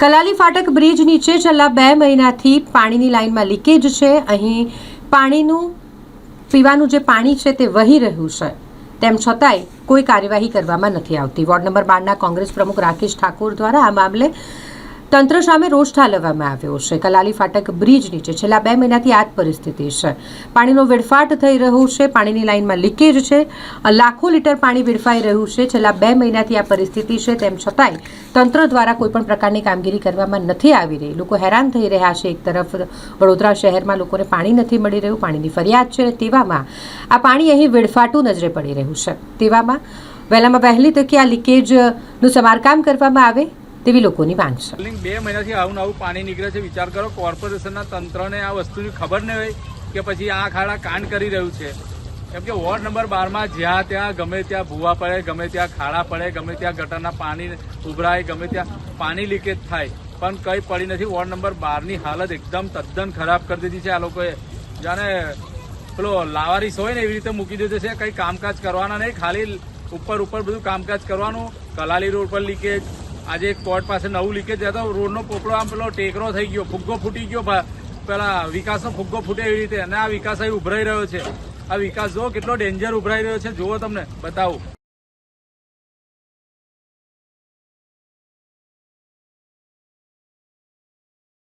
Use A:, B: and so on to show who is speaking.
A: કલાલી ફાટક બ્રિજ નીચે છેલ્લા બે મહિનાથી પાણીની લાઇનમાં લીકેજ છે. અહીં પાણીનું, પીવાનું જે પાણી છે તે વહી રહ્યું છે. તેમ છતાંય કોઈ કાર્યવાહી કરવામાં નથી આવતી. વોર્ડ નંબર બારના કોંગ્રેસ પ્રમુખ રાકેશ ઠાકોર દ્વારા આ મામલે તંત્ર સામે રોષ ઠાલવવામાં આવ્યો છે. કલાલી ફાટક બ્રિજ નીચે છેલ્લા બે મહિનાથી આ જ પરિસ્થિતિ છે. પાણીનો વેડફાટ થઈ રહ્યો છે. પાણીની લાઇનમાં લીકેજ છે. લાખો લીટર પાણી વેડફાઈ રહ્યું છે. છેલ્લા બે મહિનાથી આ પરિસ્થિતિ છે. તેમ છતાંય તંત્ર દ્વારા કોઈપણ પ્રકારની કામગીરી કરવામાં નથી આવી રહી. લોકો હેરાન થઈ રહ્યા છે. એક તરફ વડોદરા શહેરમાં લોકોને પાણી નથી મળી રહ્યું, પાણીની ફરિયાદ છે તેવામાં આ પાણી અહીં વેડફાટું નજરે પડી રહ્યું છે. તેવામાં વહેલામાં વહેલી તકે આ લીકેજનું સમારકામ કરવામાં આવે. તેવી લોકોની માંગ છે.
B: બે મહિનાથી આવું નવું પાણી નીકળે છે. વિચાર કરો, કોર્પોરેશનના તંત્રને આ વસ્તુની ખબર નહીં હોય કે પછી આ ખાડા કાન કરી રહ્યું છે. કેમ કે વોર્ડ નંબર બારમાં જ્યાં ત્યાં ગમે ત્યાં ભૂવા પડે, ગમે ત્યાં ખાડા પડે, ગમે ત્યાં ગટરના પાણી ઉભરાય, ગમે ત્યાં પાણી લીકેજ થાય. પણ કંઈ પડી નથી. વોર્ડ નંબર બારની હાલત એકદમ તદ્દન ખરાબ કરી દીધી છે આ લોકોએ. જાણે પેલો લાવારીસ હોય ને એવી રીતે મૂકી દીધો છે. કંઈ કામકાજ કરવાના નહીં. ખાલી ઉપર ઉપર બધું કામકાજ કરવાનું. કલાલી રોડ પર લીકેજ આજે કોર્ટ પાસે નવું લીકેજ હતો, રોડનો પોપડો આમ પેલો ટેકરો થઈ ગયો, ફુગ્ગો ફૂટી ગયો પેલા વિકાસનો ફુગ્ગો ફૂટે એવી રીતે. અને આ વિકાસ અહીં ઉભરાઈ રહ્યો છે. આ વિકાસ જો કેટલો ડેન્જર ઉભરાઈ રહ્યો છે. જુઓ તમને, બતાવું.